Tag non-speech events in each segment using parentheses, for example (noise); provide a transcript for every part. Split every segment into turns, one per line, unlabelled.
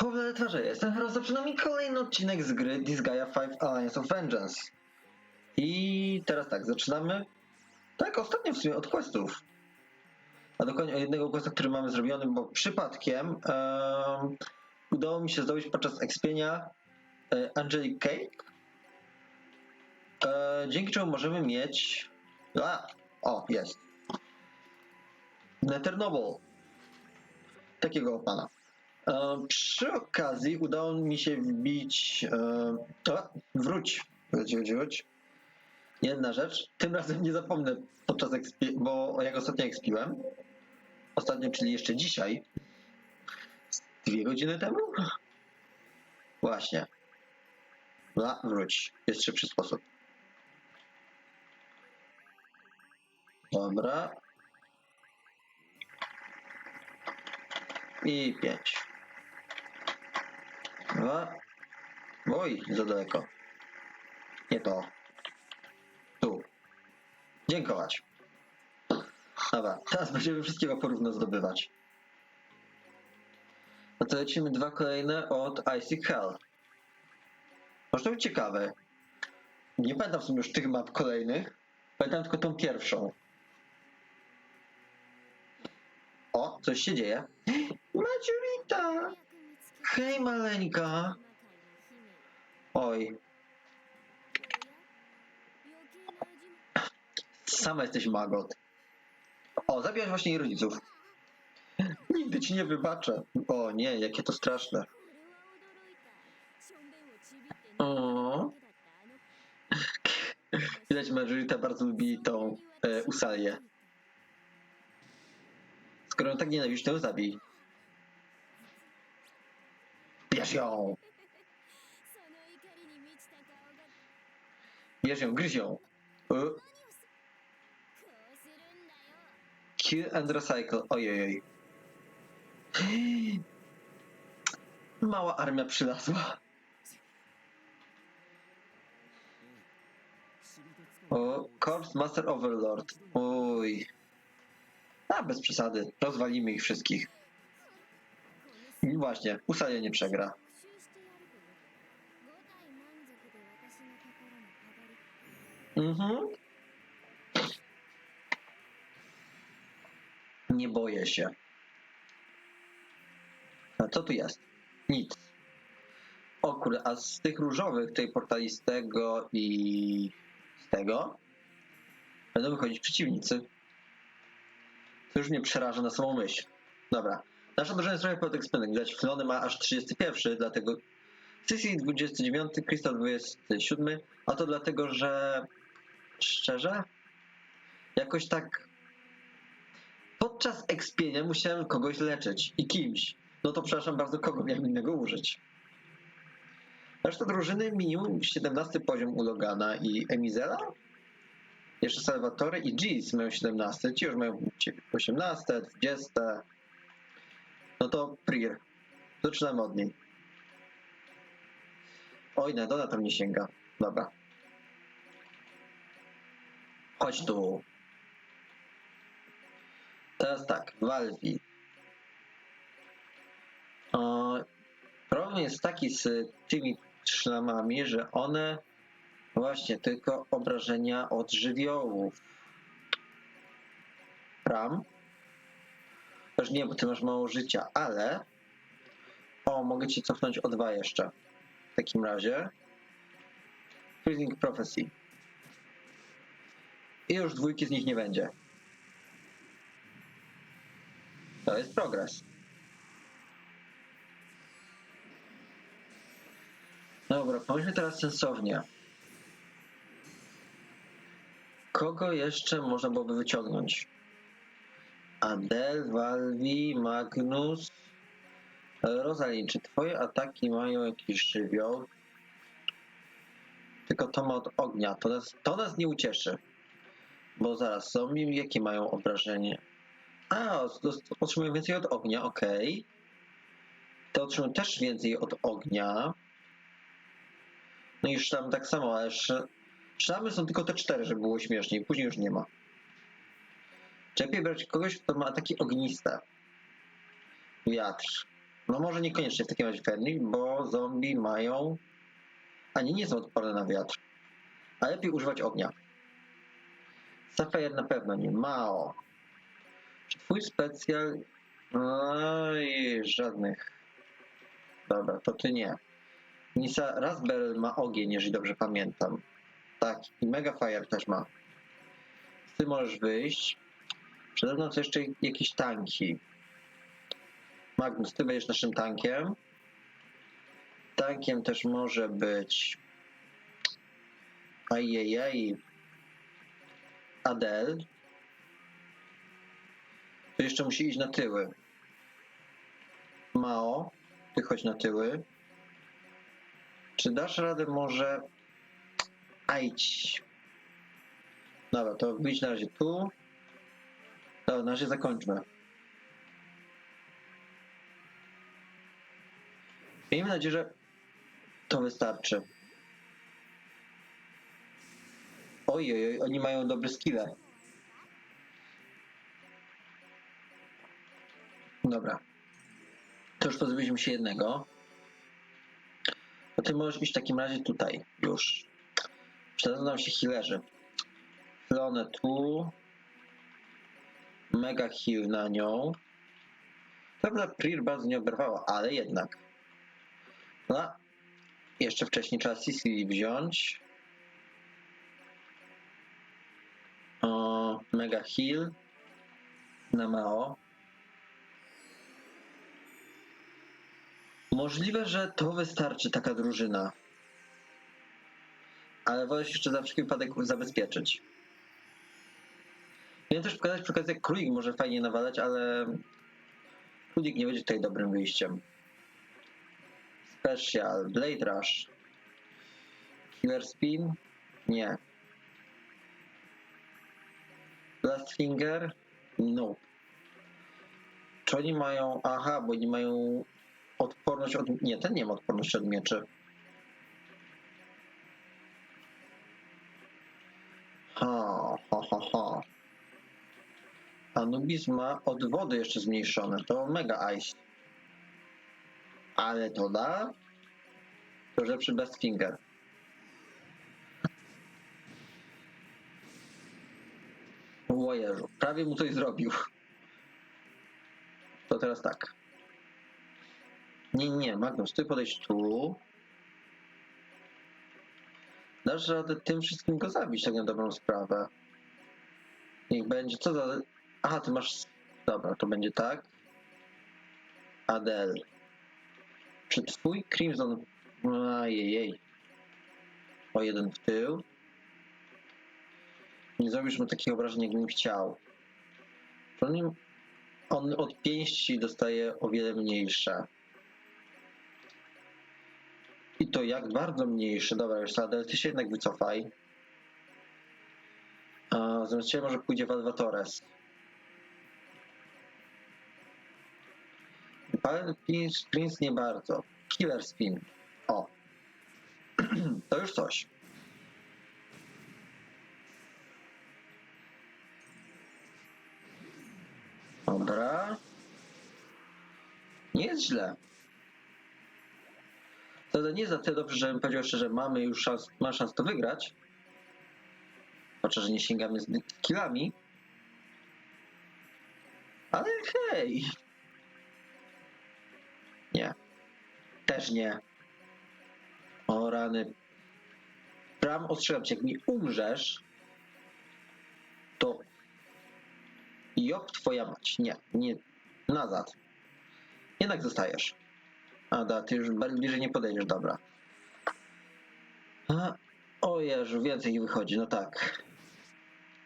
Chowane twarze, jestem teraz mi kolejny odcinek z gry Disgaea 5 Alliance of Vengeance. I teraz tak, zaczynamy. Tak, ostatnio w sumie od questów. A dokładnie od jednego questa, który mamy zrobiony, bo przypadkiem em, udało mi się zdobyć podczas ekspienia e, Angelic Cake. E, dzięki czemu możemy mieć. A, o, jest. Nether Noble. Takiego pana. E, przy okazji udało mi się wbić. E, o, wróć. Wróć, wróć. Jedna rzecz. Tym razem nie zapomnę podczas ekspi, bo jak ostatnio ekspiłem. Ostatnio, czyli jeszcze dzisiaj. Dwie godziny temu? Właśnie. No, wróć. Jest szybszy sposób. Dobra. I pięć. Dwa. Oj, za daleko. Nie to. Tu. Dziękować. Dobra, teraz będziemy wszystkiego porówno zdobywać. No to lecimy dwa kolejne od Icy Hell. Może to być ciekawe. Nie pamiętam w sumie już tych map kolejnych. Pamiętam tylko tą pierwszą. O, coś się dzieje. (gasps) Maciurita! Hej, maleńka! Oj, sama jesteś magot. O, zabiłaś właśnie jej rodziców. Nigdy ci nie wybaczę. O nie, jakie to straszne. O. Widać, Margarita bardzo lubi tą e, Usalię. Skoro ją tak nienawidzisz, to ją zabij. Bierz ją! Bierz ją, gryź ją. Kill and recycle. Ojej. Mała armia przylazła. O, Corpse Master Overlord. Uj. A, bez przesady. Rozwalimy ich wszystkich. Właśnie, Usalia nie przegra. Mhm. Nie boję się. A co tu jest? Nic. O kurde, a z tych różowych, tej portalistego i z tego będą wychodzić przeciwnicy. To już mnie przeraża na samą myśl. Dobra. Nasza drużyna jest trochę pod eksperymentem. Widać, Flony ma aż 31, dlatego Sisi 29, Crystal 27, a to dlatego, że szczerze, jakoś tak podczas ekspienia musiałem kogoś leczyć i kimś. No to przepraszam bardzo, kogo miałem innego użyć. Reszta drużyny minimum 17 poziom u Logana i Emizela. Jeszcze Salvatore i Giz mają 17, ci już mają 18, 20. No to Prir. Zaczynamy od niej. Oj, Nedona tam nie sięga. Dobra. Chodź tu. Teraz tak, Valvi. O, problem jest taki z tymi szlamami, że one właśnie tylko obrażenia od żywiołów. Ram? Też nie, bo ty masz mało życia, ale o, mogę ci cofnąć o dwa jeszcze. W takim razie Freezing Prophecy. I już dwójki z nich nie będzie. To jest progres. Dobra, pomyślmy teraz sensownie. Kogo jeszcze można byłoby wyciągnąć? Adel, Valvi, Magnus, Rosalind, czy twoje ataki mają jakiś żywioł? Tylko to ma od ognia. To nas, to nas nie ucieszy. Bo zaraz, zombie jakie mają obrażenie? A, otrzymują więcej od ognia, okej. To otrzymują też więcej od ognia. No i sztam tak samo, ale sz... sztamy są tylko te cztery, żeby było śmieszniej. Później już nie ma. Lepiej brać kogoś, kto ma ataki ogniste? Wiatr. No może niekoniecznie w takim razie Fenrir, bo zombie mają... Ani nie są odporne na wiatr. A lepiej używać ognia. Sapphire na pewno nie. Mao. Czy twój specjal... I żadnych. Dobra, to ty nie. Nisa Raspberry ma ogień, jeżeli dobrze pamiętam. Tak, i Mega Fire też ma. Ty możesz wyjść. Mną są jeszcze jakieś tanki. Magnus, ty będziesz naszym tankiem. Tankiem też może być. Ajajaj. Adel. To jeszcze musi iść na tyły. Mao, ty chodź na tyły. Czy dasz radę może... Ajdź. Dobra, to wyjdź na razie tu. Dobra, na razie zakończmy. Miejmy nadzieję, że to wystarczy. Ojej, oni mają dobre skille. Dobra. To już pozbyliśmy się jednego. To ty możesz iść w takim razie tutaj już. Przydadzą nam się healerzy. Flonę tu. Mega heal na nią. Prawda, Prir bardzo nie oberwała, ale jednak. No, jeszcze wcześniej trzeba Sicily wziąć. O, mega heal na Mao. Możliwe, że to wystarczy taka drużyna. Ale wolę się jeszcze za wszelki wypadek zabezpieczyć. Miałem też pokazać przy okazji, jak królik może fajnie nawalać, ale królik nie będzie tutaj dobrym wyjściem. Special, Blade Rush. Killer Spin? Nie. Last Finger? Nope. Czy oni mają... Aha, bo oni mają odporność od... Nie, ten nie ma odporności od mieczy. Ha, ha, ha, ha. Anubis ma od wody jeszcze zmniejszone. To Mega Ice. Ale to da? To lepszy Blast Finger. O Jezu, prawie mu coś zrobił. To teraz tak. Nie, nie, Magnus, ty podejść tu. Dasz radę tym wszystkim go zabić, tak na dobrą sprawę. Niech będzie, co za... Aha, ty masz... Dobra, to będzie tak. Adel. Czy twój Crimson... Ajejej. O jeden w tył. Nie zrobisz mu takich obrażeń, jakbym chciał. On, on od pięści dostaje o wiele mniejsze. I to jak bardzo mniejsze. Dobra, już Adel, ty się jednak wycofaj. A, zamiast może pójdzie Valvatores. Palm Prince nie bardzo. Killer Spin. O. (clears throat) to już coś. Dobra. Nie jest źle. To nie za tyle dobrze, żebym powiedział szczerze, mamy już szans, ma szans to wygrać. Chociaż że nie sięgamy z killami. Ale hej. Nie. Też nie. O rany. Bram, ostrzegam cię, jak mi umrzesz, to Job twoja mać. Nie, nie. Nazad. Jednak zostajesz. A, da, ty już bliżej nie podejdziesz, dobra. O Jezu, więcej ich wychodzi, no tak.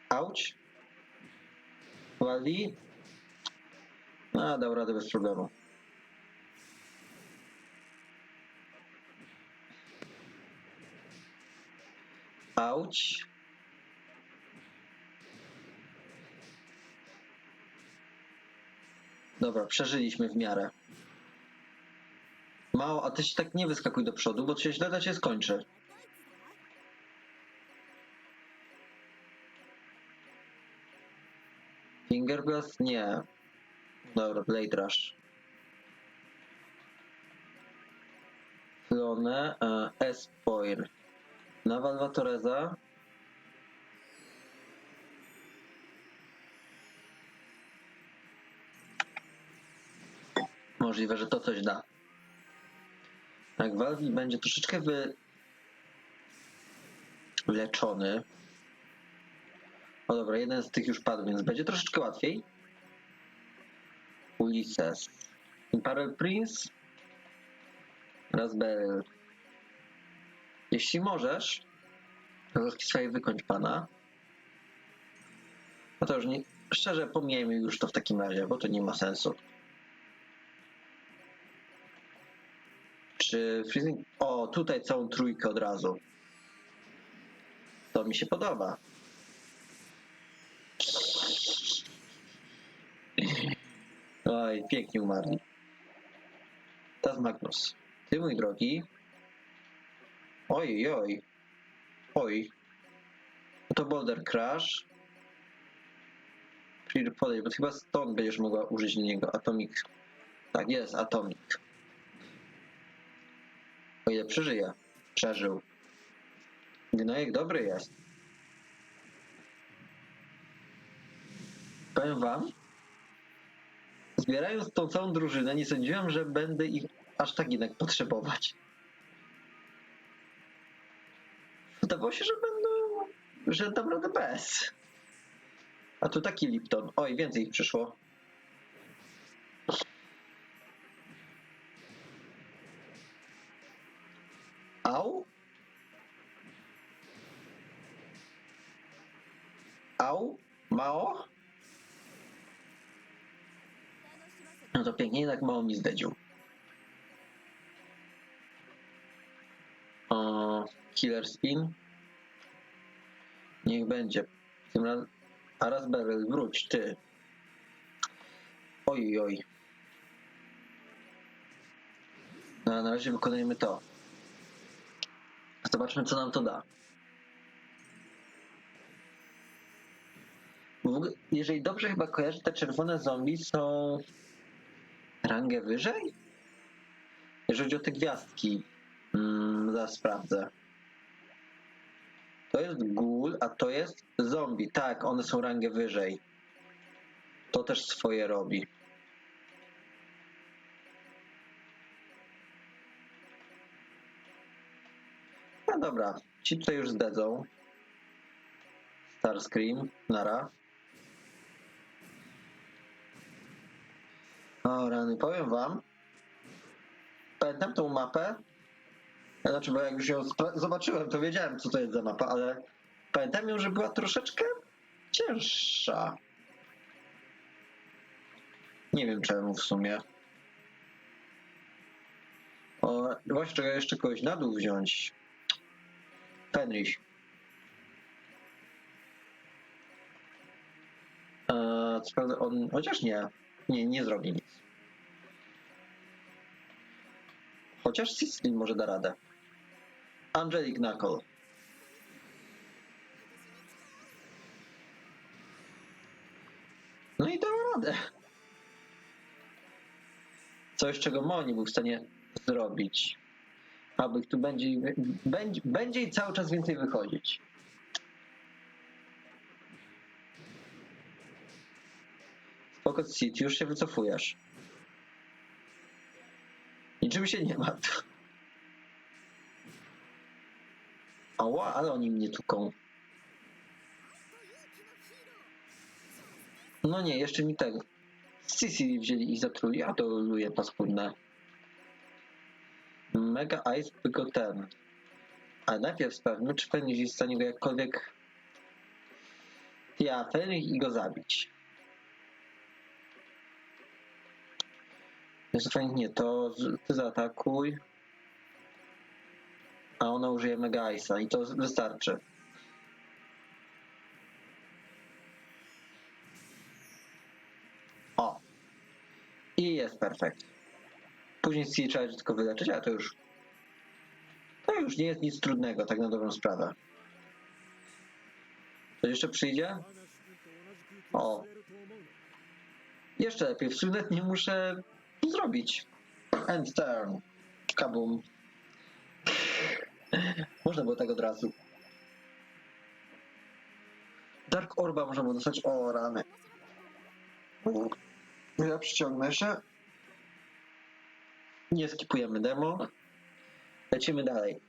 Auć. Wali. A, dał radę bez problemu. Auć. Dobra, przeżyliśmy w miarę. Mało, a ty się tak nie wyskakuj do przodu, bo się źle da się skończy. Finger Blast? Nie. Dobra, Blade Rush. Cyklone, e, Espoir. Na Valvatoreza. Możliwe, że to coś da. Jak Valvi będzie troszeczkę wy... wyleczony. O dobra, jeden z tych już padł, więc będzie troszeczkę łatwiej. Ulises. Imperial Prince. Raspberry. Jeśli możesz, to swoje wykończ pana. No to już nie, szczerze pomijajmy już to w takim razie, bo to nie ma sensu. Czy Freezing... O, tutaj całą trójkę od razu. To mi się podoba. Oj, pięknie umarli. Taz Magnus. Ty, mój drogi. Oj, oj. Oj. No to Boulder Crash. Clear podejść, bo chyba stąd będziesz mogła użyć niego. Atomic. Tak, jest, Atomic. O ile przeżyje. Przeżył. Gnojek dobry jest. Powiem wam, zbierając tą całą drużynę, nie sądziłem, że będę ich aż tak jednak potrzebować. Wydawało się, że będą, że dam radę bez. A tu taki Lipton. Oj, więcej ich przyszło. Au? Au? Mało? No to pięknie, jednak mało mi zdedził. Killer spin. Niech będzie. Tym razem. A wróć, ty. Oj, oj. No, na razie wykonajmy to. Zobaczmy, co nam to da. Jeżeli dobrze chyba kojarzę, te czerwone zombie są rangę wyżej? Jeżeli chodzi o te gwiazdki, mm, zaraz sprawdzę. To jest ghoul, a to jest zombie. Tak, one są rangę wyżej. To też swoje robi. No dobra, ci tutaj już zdedzą. Starscream, nara. O rany, powiem wam. Pamiętam tą mapę. Znaczy, bo jak już ją zobaczyłem, to wiedziałem, co to jest za mapa, ale pamiętam ją, że była troszeczkę cięższa. Nie wiem czemu w sumie. O, właśnie trzeba jeszcze kogoś na dół wziąć. Fenrich. Eee, co on, chociaż nie, nie, nie zrobi nic. Chociaż Sicily może da radę. Angelic Knuckle. No i dał radę. Coś, czego Mo nie był w stanie zrobić. Aby tu będzie, będzie, będzie i cały czas więcej wychodzić. Spoko City, już się wycofujesz. Niczym się nie martw. Ała, ale oni mnie tuką. No nie, jeszcze mi tego. Sicily wzięli i zatruli, a to luje paskudne. Mega Ice by go ten. Ale najpierw sprawdźmy, czy Fenris jest w stanie go jakkolwiek... Ja, Fenris i go zabić. Jest fajnie, nie, to z- ty zaatakuj. A ona użyje Mega i to wystarczy. O. I jest perfekt. Później Sea trzeba tylko wyleczyć, ale to już. To już nie jest nic trudnego, tak na dobrą sprawę. Coś jeszcze przyjdzie? O. Jeszcze lepiej, w sumie nie muszę zrobić. End turn. Kabum. Można było tak od razu. Dark Orba można było dostać. O, rany. Ja przyciągnę się. Nie skipujemy demo. Lecimy dalej.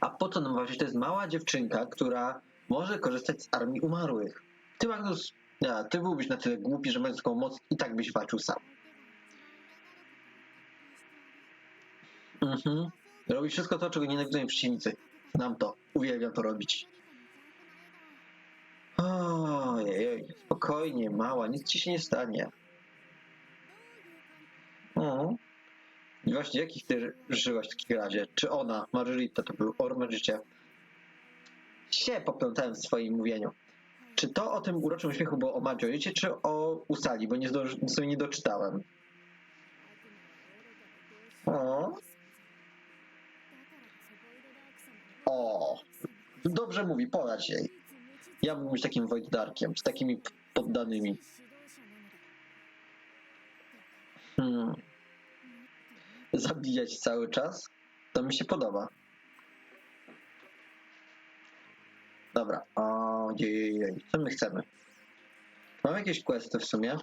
A po co nam właśnie? To jest mała dziewczynka, która może korzystać z armii umarłych. Ty, Magnus, ja, ty byłbyś na tyle głupi, że mając taką moc i tak byś walczył sam. Mhm. Robi wszystko to, czego nienawidzą przeciwnicy. Znam to. Uwielbiam to robić. Ojej, spokojnie, mała, nic ci się nie stanie. O. I właśnie, jakich ty żyłaś w takim razie? Czy ona, Margarita, to był ormer życia? Się poplątałem w swoim mówieniu. Czy to o tym uroczym uśmiechu było o Majoricie, czy o Usali, bo nie, sobie nie doczytałem. O. O. Dobrze mówi, poradź jej. Ja mógłbym być takim Wojtdarkiem, z takimi poddanymi. Hmm. Zabijać cały czas? To mi się podoba. Dobra. Ojej, co my chcemy? Mam jakieś questy w sumie.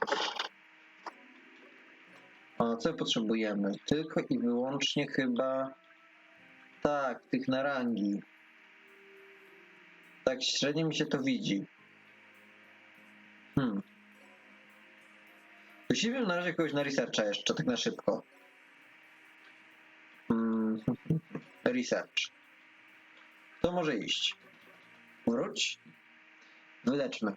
O, co potrzebujemy? Tylko i wyłącznie chyba... Tak, tych na rangi. Tak średnio mi się to widzi. Hmm. Musimy na razie kogoś na researcha jeszcze, tak na szybko. Hmm. (laughs) Research. To może iść. Wróć. Wyleczmy.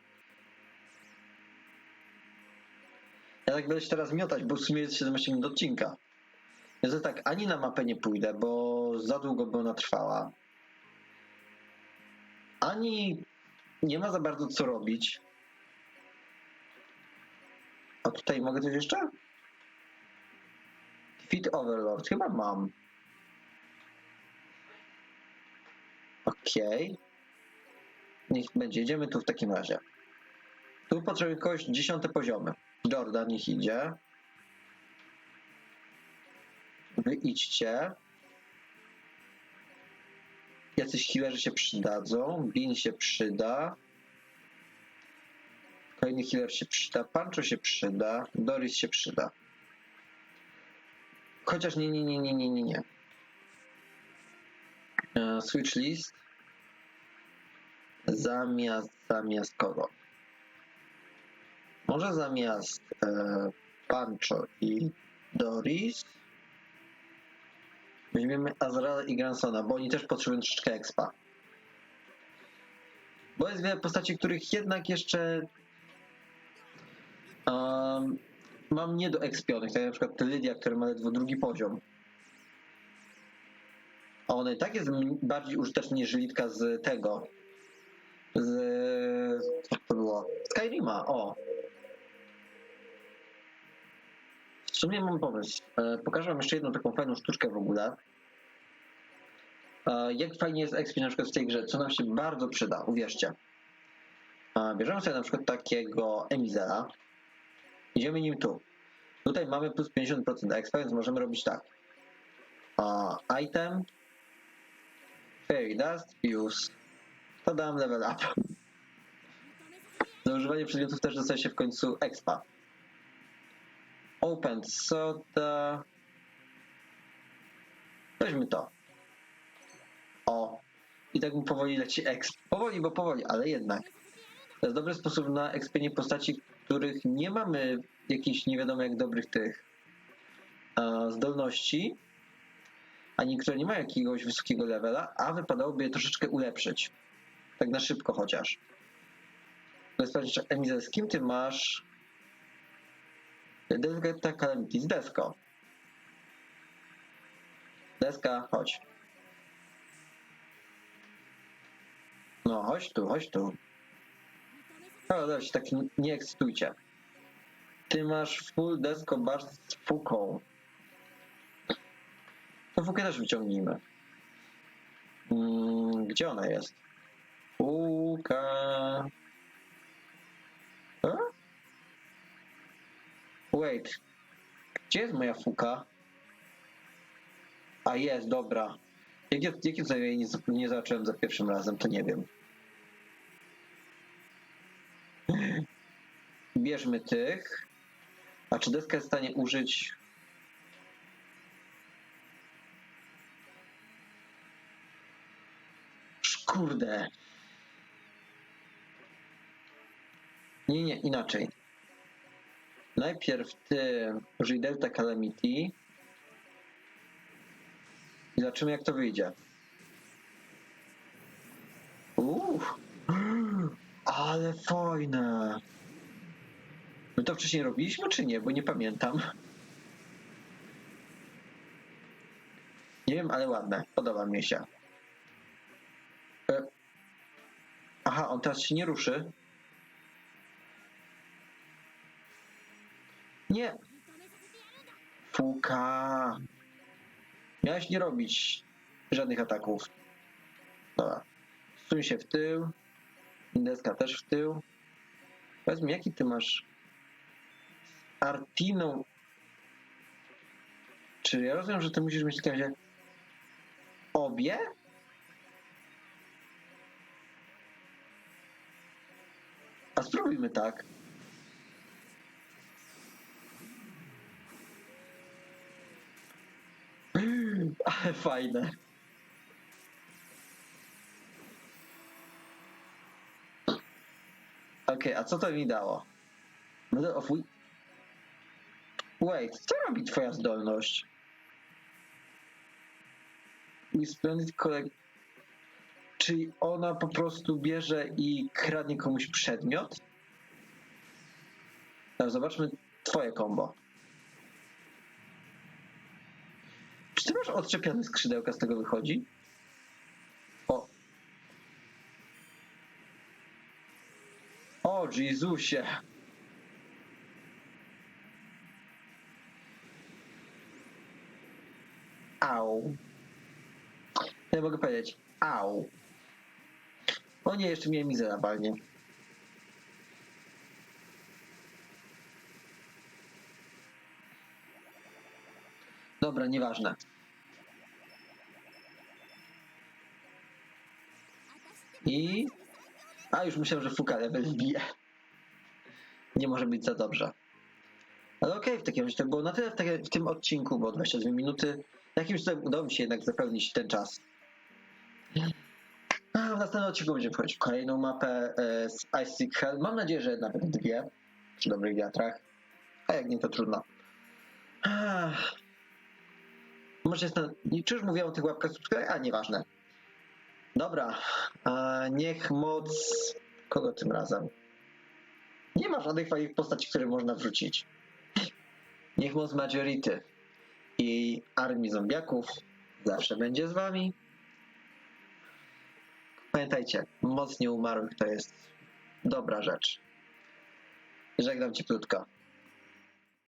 Ja tak będę się teraz miotać, bo w sumie jest 17 minut odcinka. Ja to tak ani na mapę nie pójdę, bo za długo by ona trwała. Ani nie ma za bardzo co robić. A tutaj mogę coś jeszcze? Fit Overlord, chyba mam. Okej. Niech będzie, idziemy tu w takim razie. Tu potrzebujemy kogoś dziesiąte poziomy. Jordan, niech idzie. Wy idźcie. Jacyś healerzy się przydadzą. Bin się przyda. Kolejny healer się przyda. Pancho się przyda. Doris się przyda. Chociaż nie, nie, nie, nie, nie, nie, nie. E, Switch list. Zamiast, zamiast kogo? Może zamiast e, Pancho i Doris weźmiemy Azraela i Gransona, bo oni też potrzebują troszeczkę expa. Bo jest wiele postaci, których jednak jeszcze um, mam nie do ekspionych, tak jak na przykład Lydia, która ma ledwo drugi poziom. A ona i tak jest bardziej użyteczna niż Litka z tego. Z... co to było? Skyrima, o. W sumie mam pomysł. E, Pokażę wam jeszcze jedną taką fajną sztuczkę w ogóle. E, Jak fajnie jest XP na przykład w tej grze, co nam się bardzo przyda, uwierzcie. E, Bierzemy sobie na przykład takiego Emizera. Idziemy nim tu. Tutaj mamy plus 50% expa, więc możemy robić tak. Item. Fairy Dust. Use. To dam level up. (laughs) Za używanie przedmiotów też dostaje się w końcu expa. Open soda. Weźmy to. O. I tak mu powoli leci exp. Powoli, bo powoli, ale jednak. To jest dobry sposób na expienie postaci, których nie mamy jakichś nie wiadomo jak dobrych tych e, zdolności, ani które nie mają jakiegoś wysokiego levela, a wypadałoby je troszeczkę ulepszyć. Tak na szybko chociaż. Sprawdzić, Emizel, z kim ty masz Delgata Calamity z deską. Deska, chodź. No, chodź tu, chodź tu. O, dobra, tak nie- nie ekscytujcie. Ty masz full desko bar z fuką. To fukę też wyciągnijmy. Mm, gdzie ona jest? Fuka. Wait. Gdzie jest moja fuka? A jest, dobra. Jakie, jakie tutaj nie, nie zacząłem za pierwszym razem, to nie wiem. Bierzmy tych. A czy deska jest w stanie użyć... Kurde. Nie, nie, inaczej. Najpierw ty użyj Delta Calamity i zobaczymy jak to wyjdzie. Uuu, ale fajne. My to wcześniej robiliśmy czy nie? Bo nie pamiętam. Nie wiem, ale ładne. Podoba mi się. E, Aha, on teraz się nie ruszy. Nie. Fuka. Miałeś nie robić żadnych ataków. Dobra. Suń się w tył. Deska też w tył. Powiedz mi, jaki ty masz Artiną? Czy ja rozumiem, że ty musisz mieć w takim razie obie? A spróbujmy tak. Ale fajne. Okej, a co to mi dało? Model of Wait, co robi twoja zdolność? We Splendid Collect... Czyli ona po prostu bierze i kradnie komuś przedmiot? No, zobaczmy twoje combo. Masz odczepione skrzydełka z tego wychodzi? O. O, Jezusie. Au. Ja mogę powiedzieć au. O nie, jeszcze miałem mizerabelnie. Dobra, nieważne. I... A, już myślałem, że Fuka level. Nie może być za dobrze. Ale okej, w takim razie to było na tyle w tym odcinku, bo 22 minuty. Jakimś cudem udało mi się jednak zapełnić ten czas. A w następnym odcinku będziemy wchodzić w kolejną mapę e, z Ice Hell. Mam nadzieję, że nawet dwie przy dobrych wiatrach. A jak nie, to trudno. Ach. Może jest na... Czy już mówiłem o tych łapkach subskrypcji? A nieważne. Dobra. Niech moc. Kogo tym razem? Nie ma żadnych fajnych postaci, które można wrzucić. Niech moc Majority i armii zombiaków zawsze będzie z wami. Pamiętajcie, moc nieumarłych to jest dobra rzecz. Żegnam cieplutko.